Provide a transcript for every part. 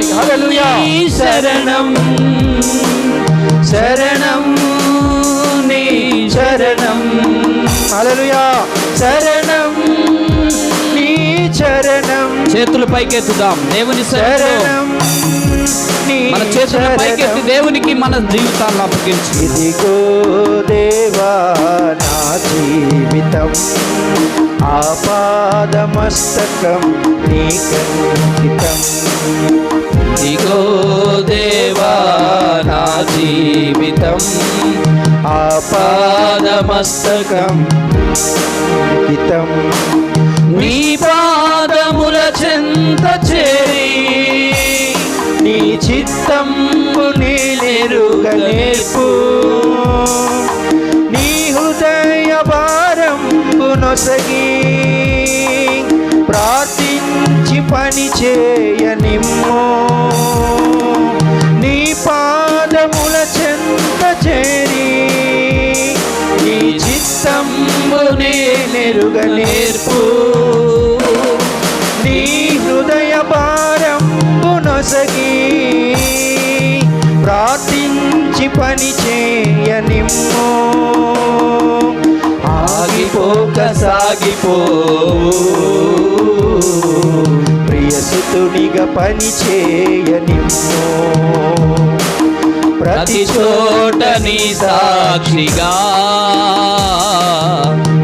Glory హల్లెలూయా. నీ శరణం శరణం నీ శరణం. హల్లెలూయా. శరణం నీ చరణం చేతులు పైకెత్తుదాం. దేవుని శరణం మన చేతులు పైకెత్తి. దేవునికి మన జీవితాన్ని అప్పగించు. ఇదిగో దేవా నా జీవితం. ఆపాదమస్తకం నీకంకితం ఇదిగో దేవా నా జీవితం ఆపాదమస్తకం. హితం నీ పాదముల చెంత చేరి నీ చిత్తంబు నేనెరుగ నేర్పు. నీ హృదయ భారంబు నొసగి ప్రార్థించి పని చేయనిమ్ము. నీ చెంత చేరి నీ చిత్తంబునే నెరుగ నేర్పు నీ హృదయ భారంబునొసగి ప్రార్థించి పని చేయనిమ్మో. ఆగిపోక సాగిపో ప్రియసుతునిగా పని చేయనిమ్మో. ప్రతి చోట నీ సాక్షిగా.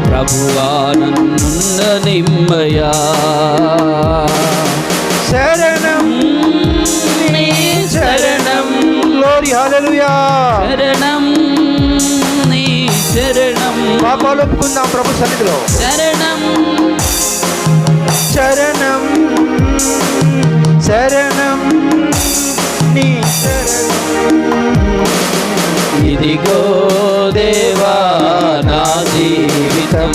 ప్రభువా నన్నున్న నిమ్మయా. శరణం. నీ శరణం. గ్లోరీ హల్లెలూయా శరణం. నీ శరణం. పాపాలు ఒప్పుకుందాం ప్రభు సన్నిధిలో. శరణం. శరణం. ఇదిగో దేవా నా జీవితం.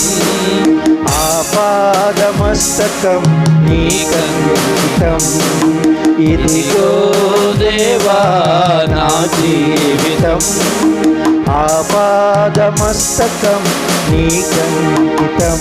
ఆపాదమస్తకం నీకంకితం ఇదిగో ఇదిగో దేవా నా జీవితం. ఆపాదమస్తకం నీకంకితం